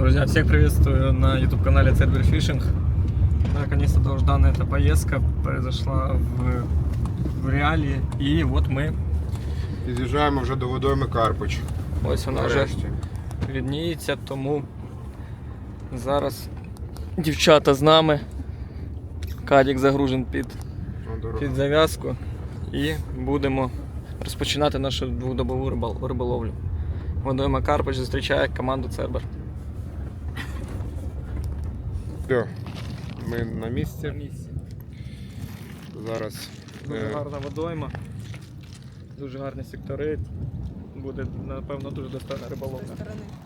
Друзья, всех приветствую на YouTube канале Цербер Фишинг. Наконец-то долгожданная эта поездка произошла в, в реалии. И вот мы, Під'їжджаємо вже до водойми Карпич. ось вона вже Нарешті. відніється, тому зараз дівчата з нами. Кадік загружен під, Ну, дорога. під зав'язку і будемо розпочинати нашу дводобову рибал- риболовлю. Водойма Карпич зустрічає команду Цербер. Все, ми на місці. місці. Зараз Дуже е, гарна водойма, дуже гарні сектори. Буде, напевно, дуже достойна риболовля.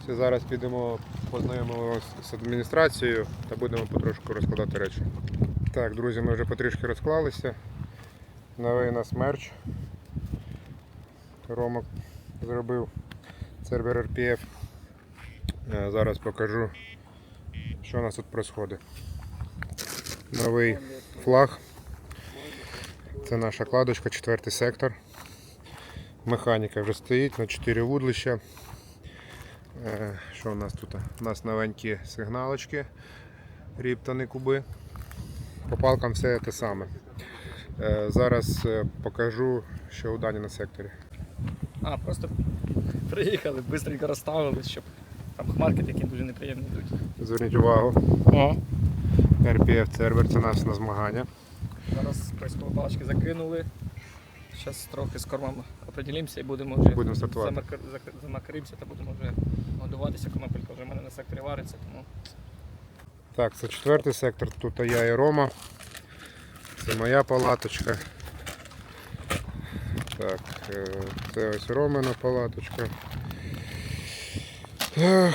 всі зараз підемо познайомимося з адміністрацією та будемо потрошку розкладати речі. Так, друзі, ми вже потрішки розклалися. Новий нас мерч. Рома зробив сервер RPF. Е, Зараз покажу, що у нас тут відбувається. Новий флаг. Це наша кладочка, четвертий сектор. Механіка вже стоїть на 4 вудлища. Що у нас тут? У нас новенькі сигналочки, ріптани куби. По палкам все те саме. Е, Зараз е, покажу, що у Дані на секторі. А, просто приїхали, швидко розставились, щоб там хмарки такі дуже неприємні йдуть. Зверніть увагу, О. RPF сервер це нас на змагання. Зараз прискові палички закинули. Зараз трохи з кормом определимося і будемо вже Будемо стартувати. замакримося та будемо вже годуватися. Конопелька вже в мене на секторі вариться, тому Так, це четвертий сектор, тут я і Рома. Це моя палаточка. Так, е, це ось Ромина палаточка. Ех,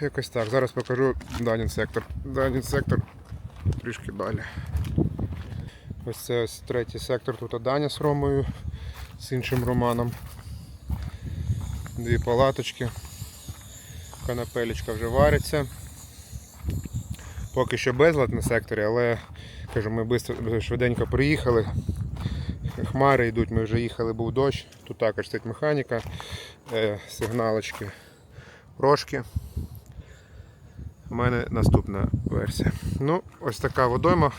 Якось так. Зараз покажу Данін сектор. Данін сектор трішки далі. Ось це ось третій сектор, тут Даня з Ромою, з іншим Романом. Дві палаточки. Канапелечка вже вариться. Поки що безлад на секторі, але кажу, ми бистро- швиденько приїхали. Хмари йдуть, ми вже їхали, був дощ. Тут також стоїть механіка, е, сигналочки, рожки. У мене наступна версія. Ну, ось така водойма.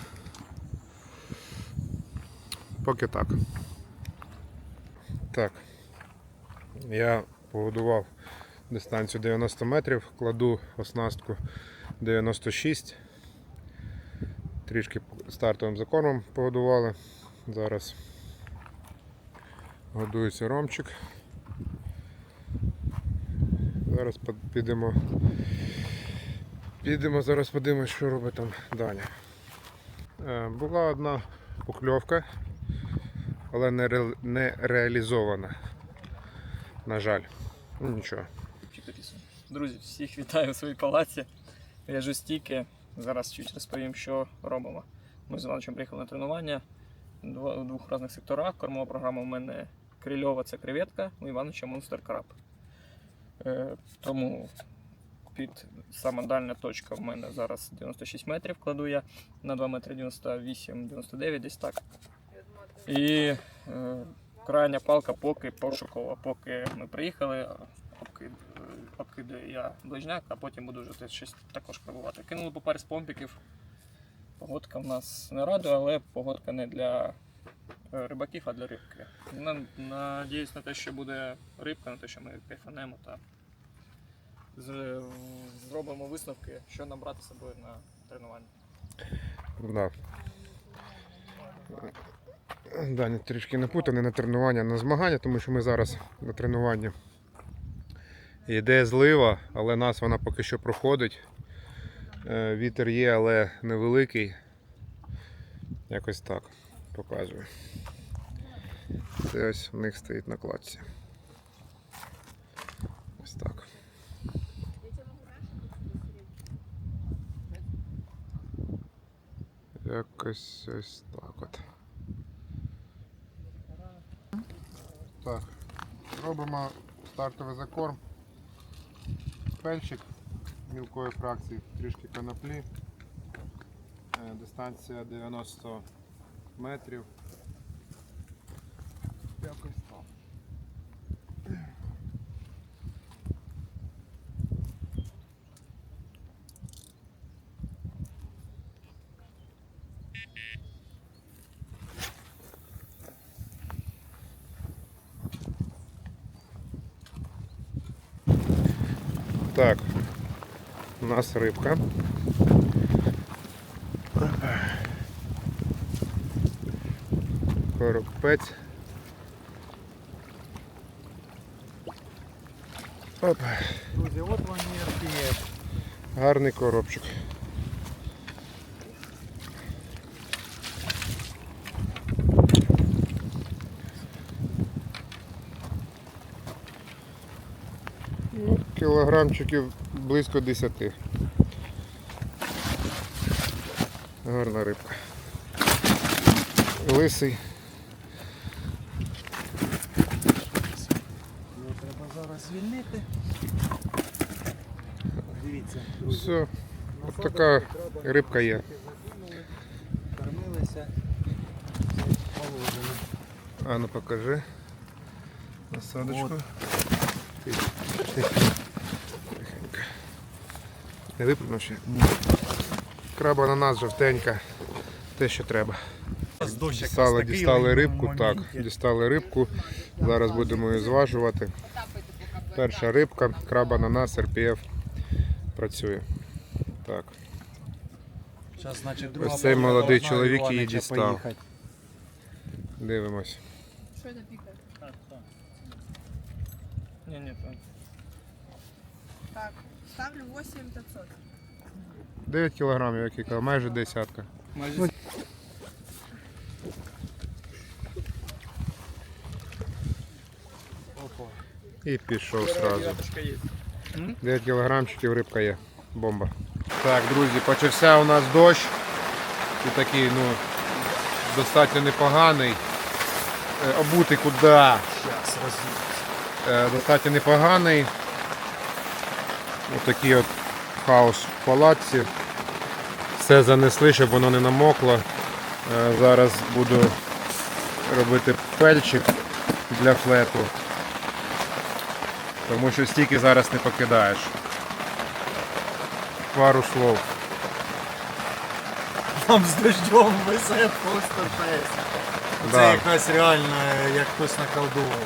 Поки так. Так. Я побудував дистанцію 90 метрів, кладу оснастку 96. Трішки стартовим закормом погодували. Зараз годується ромчик. Зараз підемо. Підемо, зараз подивимось, що робить там Даня. Е, Була одна покльовка, але не, ре- не реалізована. На жаль. Ну нічого. Друзі, всіх вітаю в своїй палаці. В'яжу стійки. Зараз чуть розповім, що робимо. Ми з Івановичем приїхали на тренування у двох різних секторах. Кормова програма у мене крильова це креветка, у Івановича монстер краб. Е, тому під сама дальня точка в мене зараз 96 метрів кладу я на 2 метри 98-99 десь так. І е, крайня палка поки пошукова, поки ми приїхали, е, обкидаю я ближняк, а потім буду вже щось також пробувати. Кинули по парі з помпіків. Погодка в нас не радує, але погодка не для рибаків, а для рибки. На- Надіюсь на те, що буде рибка, на те, що ми кайфанемо та зробимо висновки, що нам брати з собою на тренування. Да. Даня трішки напутаний на тренування, на змагання, тому що ми зараз на тренуванні. Йде злива, але нас вона поки що проходить. Е, Вітер є, але невеликий. Якось так показую. Це ось в них стоїть на кладці. Ось так. Якось ось так от. Так, робимо стартовий закорм. Пельчик мілкої фракції, трішки коноплі. Е, Дистанція 90 метрів. Якось так. Так, у нас рибка. Коропець. Опа. Друзі, от вам RPF. Гарний коробчик. Ну, кілограмчиків близько 10. Гарна рибка. Лисий. Його треба зараз звільнити. Дивіться, друзі. Все, от така рибка є. Кормилися. Положено. А ну покажи. Насадочку. От. Тихо, тихо. Не випрыгнув ще? Краба на нас жовтенька. Те, що треба. Дістали, дістали рибку, так, дістали рибку. Зараз будемо її зважувати. Перша рибка, краба на нас, РПФ працює. Так. Ось цей молодий чоловік її дістав. Дивимось. Що це пікає? Ні, ні, так. Так, ставлю 8500. 9 кілограмів, як я казав, майже десятка. Майже Опа. І пішов є. 9 кілограмчиків рибка є. Бомба. Так, друзі, почався у нас дощ. І такий, ну, достатньо непоганий. Е, Обути куди? Е, Достатньо непоганий. Ось такий от хаос в палатці. Все занесли, щоб воно не намокло. Е, Зараз буду робити пельчик для флету. Тому що стільки зараз не покидаєш. Пару слов. Там з дождем везе просто жесть. Це Да. якась реально, як хтось наколдував.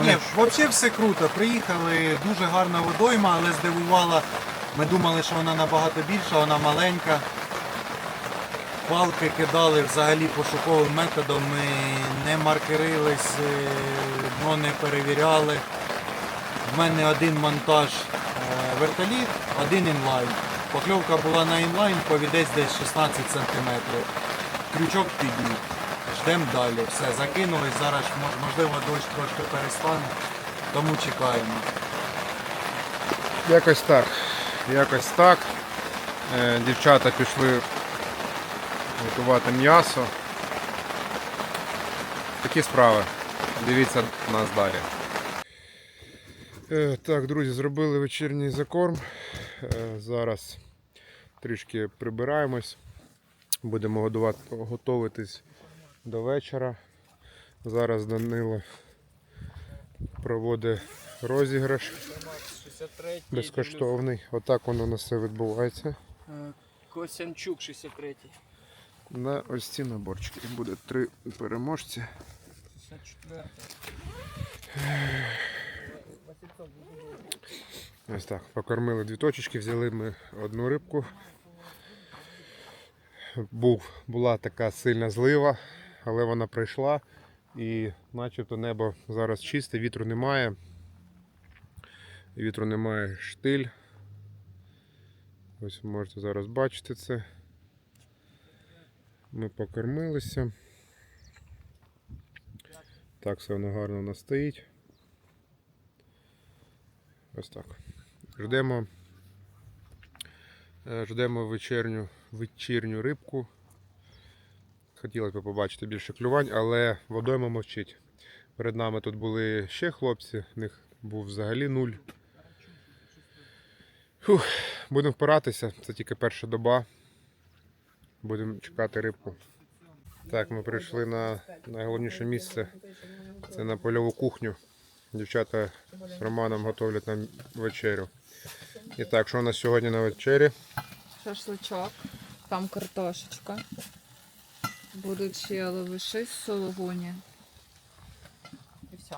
Ні, взагалі все круто. Приїхали, дуже гарна водойма, але здивувала. Ми думали, що вона набагато більша, вона маленька. Палки кидали взагалі пошуковим методом. Ми не маркерились, е, дно не перевіряли. В мене один монтаж е, вертоліт, один інлайн. Покльовка була на інлайн, повідець десь 16 см. Крючок підійд. Ждемо далі. Все, закинулись. Зараз можливо дощ трошки перестане, тому чекаємо. Якось так. Якось так. Е, Дівчата пішли готувати м'ясо. Такі справи. Дивіться нас далі. Е, Так, друзі, зробили вечірній закорм. Е, Зараз трішки прибираємось. Будемо готуватись до вечора. Зараз Данило проводить розіграш безкоштовний. Отак воно у нас все відбувається. Косянчук 63-й. На ось ці наборчики. Буде три переможці. 64 Ось так. Покормили дві точечки, взяли ми одну рибку. Був, була така сильна злива, але вона прийшла і начебто небо зараз чисте, вітру немає. Вітру немає штиль. Ось ви можете зараз бачити це. Ми покормилися. Так, все воно гарно у нас стоїть. Ось так. Ждемо, е, ждемо вечірню, вечірню рибку. Хотілося б побачити більше клювань, але водойма мовчить. Перед нами тут були ще хлопці, в них був взагалі нуль. Фух, будемо впиратися, це тільки перша доба. Будемо чекати рибку. Так, ми прийшли на найголовніше місце. Це на польову кухню. Дівчата з Романом готовлять нам вечерю. І так, що у нас сьогодні на вечері? Шашличок, там картошечка. Будуть ще лавиші з сологуні. І все.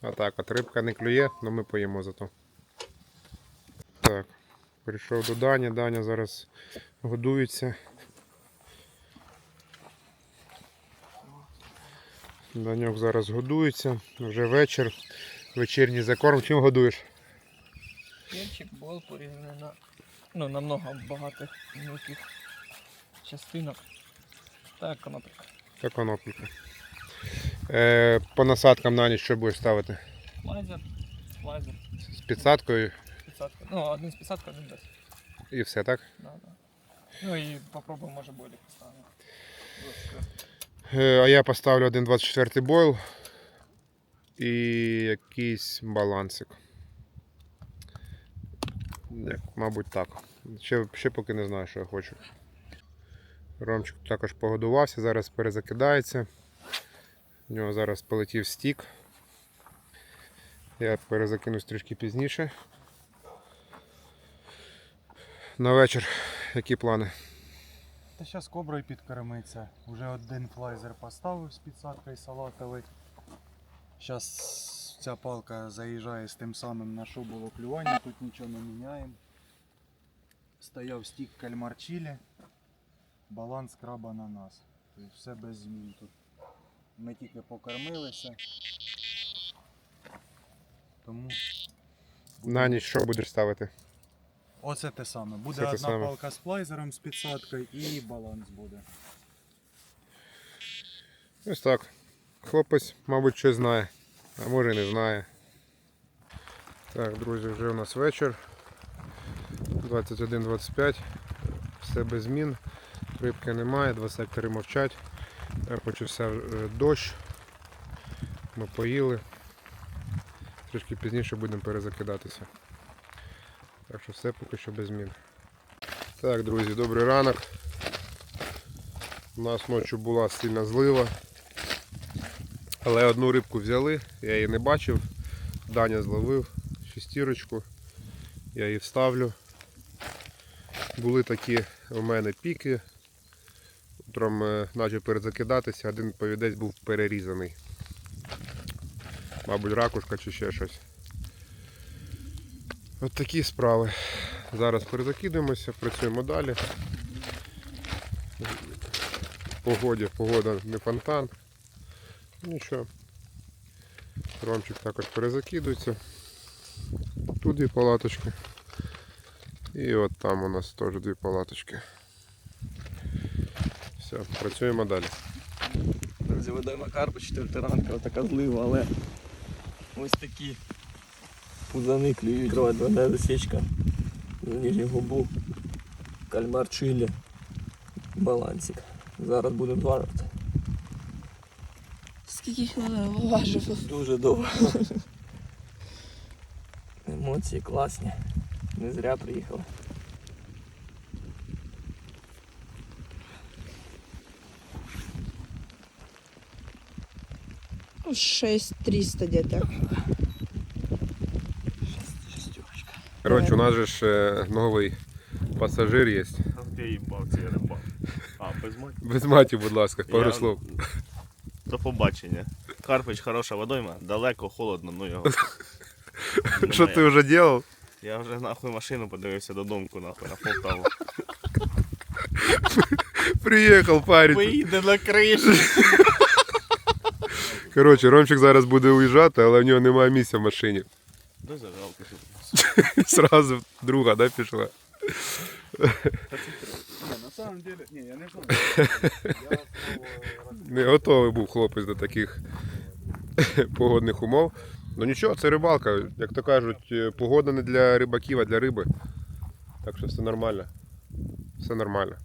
А так, от рибка не клює, але ми поїмо зато. Так, прийшов до Дані. Даня зараз годується. Даньок зараз годується. Вже вечір. Вечірній закорм. Чим годуєш? Перчик бол порізаний на, ну, на много багатих мілких частинок. Так, конопелька. Та конопелька. Е, по насадкам на ніч що будеш ставити? Лазер, лазер, З підсадкою підсадка. Ну, один з підсадки, один без. і все, так? Да, да. Ну і попробуємо, може, болі поставимо. Е, а я поставлю 1.24 бойл і якийсь балансик. Як, мабуть, так. Ще, ще поки не знаю, що я хочу. Ромчик також погодувався, зараз перезакидається. У нього зараз полетів стік. Я перезакинусь трішки пізніше. На вечір які плани? Та зараз коброю підкормиться. Уже один флайзер поставив з підсадкою салатовий. Зараз ця палка заїжджає з тим самим на що було клювання, тут нічого не міняємо. Стояв стік кальмар чилі, баланс краба на нас. Тобто все без змін тут. Ми тільки покормилися. Тому На ніч що будеш ставити? Оце те саме. Буде Це одна саме. палка з флайзером з підсадкою і баланс буде. Ось так. Хлопець, мабуть, щось знає, а може і не знає. Так, друзі, вже у нас вечір. 21.25. Все без змін. Рибки немає, два сектори мовчать. Я хочу все е, дощ. Ми поїли. Трішки пізніше будемо перезакидатися. Так що все поки що без змін. Так, друзі, добрий ранок. У нас ночі була сильна злива. Але одну рибку взяли, я її не бачив. Даня зловив шестірочку. Я її вставлю. Були такі у мене піки. Утром е, почав перезакидатися, один повідець був перерізаний. Мабуть, ракушка чи ще щось. От такі справи. Зараз перезакидуємося, працюємо далі. Погоді, погода не фонтан. Нічого. Ромчик також перезакидується. Тут дві палаточки. І от там у нас теж дві палаточки. Все, працюємо далі. Друзі, ведемо карпу 4 ранку, така злива, але ось такі пузани клюють. Двойна засічка. На нижню губу. Кальмар чилі. Балансик. Зараз будемо зважити. Скільки хвилин важив? Дуже довго. Емоції класні. Не зря приїхали. Шесть триста где-то. Шестерочка. Коротше, у нас же ж е, новий пасажир є. Я їбав цей рибак. А, без маті. Без маті, будь ласка, пару Я- слов. До побачення. Карпич хороша водойма, далеко, холодно, ну його. Що ти вже робив? Я вже нахуй машину подивився додому, нахуй, на Полтаву. Приїхав парень. Поїде на криші. Коротше, Ромчик зараз буде уїжджати, але в нього немає місця в машині. Дай зажигалку тут. Сразу друга, да, пішла. на самом деле, ні, я не знаю. Не готовий був хлопець до таких погодних умов. Ну нічого, це рибалка. Як то кажуть, е, погода не для рибаків, а для риби. Так що все нормально. Все нормально.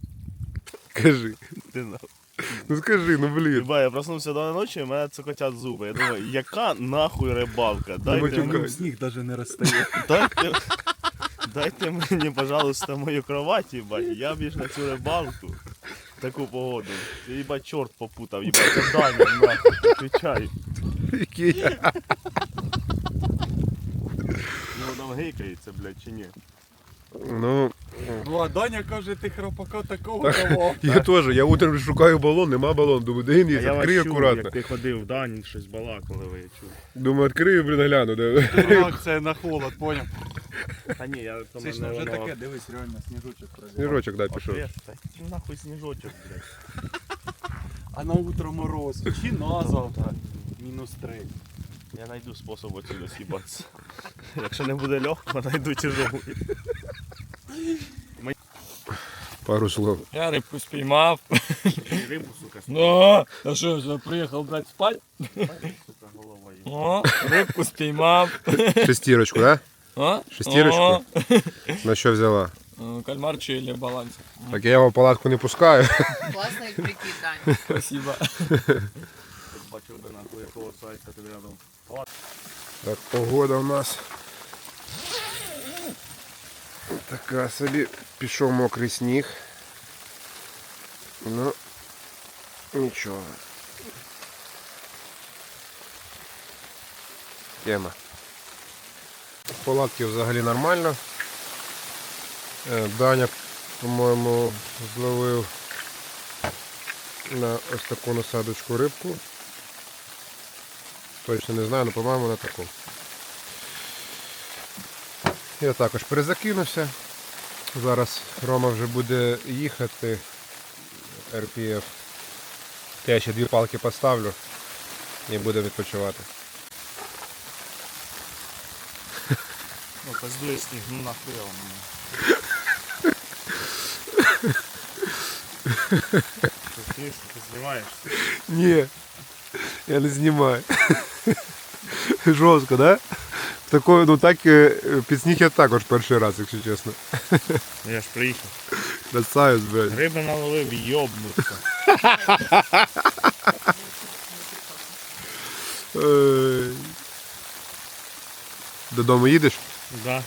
Кажи. Ти нахуй. Ну скажи, ну блін. Єба, я проснувся до ночі, і мене цокотять зуби. Я думаю, яка нахуй рибалка? Дайте, Вони сніг навіть не розстає. дайте, дайте мені, пожалуйста, мою кровать, їбать. Я більш на цю рибалку. Таку погоду. Їбать, чорт попутав, їбать, це нахуй. Який. Ну там гейкається, блядь, чи ні? Ну, Ну а Даня каже, ти храпака такого давав. Я теж, я утром шукаю балон, нема балону. Думаю, де він є, я вас відкрию чув, акуратно. як ти ходив в Дані, щось балакали, ви я чув. Думаю, відкрию, блін, гляну. Де... Реакція на холод, поняв? Та ні, я то Це ж мене вже воно- таке, дивись, реально сніжочок прозрів. Сніжочок, да, пішов. Та Нахуй сніжочок, блядь. А на утро мороз. Чи на завтра? Мінус три. Я знайду спосіб отсюда сібатися. Якщо не буде легко, знайду тяжелу. Пару слов. Я рибку спіймав. Рибу, сука, Ну, а що, я приїхав брати спать? сука, головою. О, рибку спіймав. Шестірочку, да? О, Шестірочку? о. На що взяла? Е, Кальмар чилі в балансі. Так я його в палатку не пускаю. Классный прикид, Дань. Спасибо. Бачив би нахуй якого сайта тобі рядом. Так, погода у нас. Така собі пішов мокрий сніг. Ну, нічого. Тема. Палатки взагалі нормально. Е, Даня, по-моєму, зловив на ось таку насадочку рибку. Точно не знаю, але по-моєму на таку. Я також перезакинувся. Зараз Рома вже буде їхати. РПФ. Я ще дві палки поставлю і будемо відпочивати. Ну, пиздує сніг, ну нахуй я вам. Ти ти? Ні, я не знімаю. Жорстко, да? Такою, ну так е, під сніг я також перший раз, якщо чесно. Ну, Я ж приїхав. Красавець, блядь. Риби наловив, йобнувся. Додому їдеш? Да.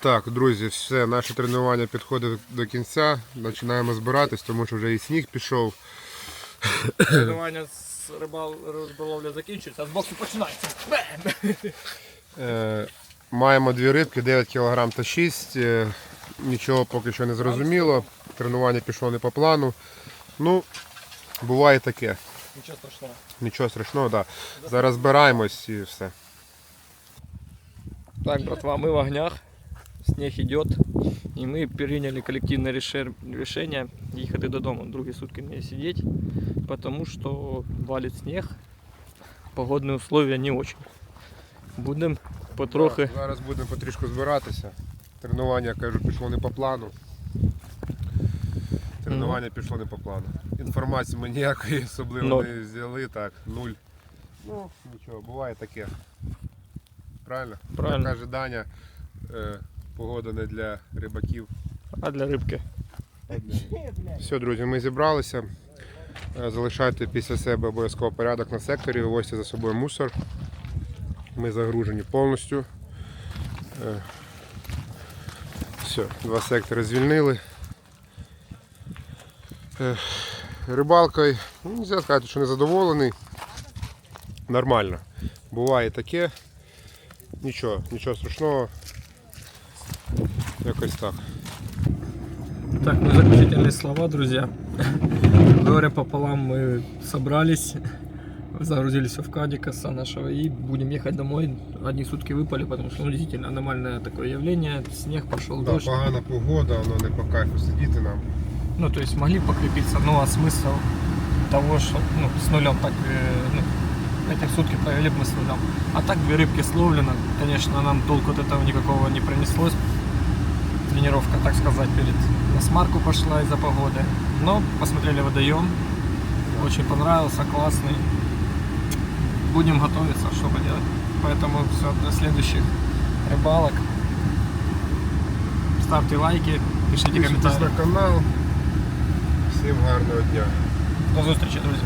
Так, друзі, все, наше тренування підходить до кінця. Починаємо збиратись, тому що вже і сніг пішов. Тренування з рибал, риболовля закінчується, а з боксу починається. Е, маємо дві рибки, 9 кг та 6. Е, нічого поки що не зрозуміло. Тренування пішло не по плану. Ну, буває таке. Нічого страшного. Нічого страшного, так. Да. Зараз збираємось і все. Так, братва, мы в огнях, снег идет, и мы приняли коллективное реше- решение ехать додому, другі сутки не сидеть, потому что валит снег, погодные условия не очень. Будем потрохи. Так, зараз будемо потрішку збиратися. Тренування, кажу, пішло не по плану. Тренування пішло не по плану. Інформації ми ніякої особливо Ноль. не взяли, так, нуль. Ну, нічого, буває таке. Правильно? Правильно. Як каже Даня, е, погода не для рибаків. А для рибки. Все, друзі, ми зібралися. Е, Залишайте після себе обов'язково порядок на секторі, вивозьте за собою мусор. Ми загружені повністю. Е, Все, два сектори звільнили. Е, Рибалкою, ну, нельзя сказати, що не задоволений. Нормально. Буває таке. Нічого, нічого страшного. Якось так. Так, ну заключительные слова, друзья. Говоря пополам, мы собрались, загрузили все в Кадикаса нашего и будем ехать домой. Одни сутки выпали, потому что ну, действительно аномальное такое явление. Снег пошел, Да, дождь. погана погода, воно не по кайфу сидіти нам. Ну, то есть могли покрепиться, ну а смысл того, что ну, с нулем так, э, ну, эти сутки провели бы мы с нулем. А так две рыбки словлено, конечно, нам толку от этого никакого не пронеслось Тренировка, так сказать, перед на смарку пошла из-за погоды. Но посмотрели водоем, очень понравился, классный. Будем готовиться, что поделать. Поэтому все, до следующих рыбалок. Ставьте лайки, пишите Підписуйтесь комментарии. на канал. Всім гарного дня. До зустрічі, друзі.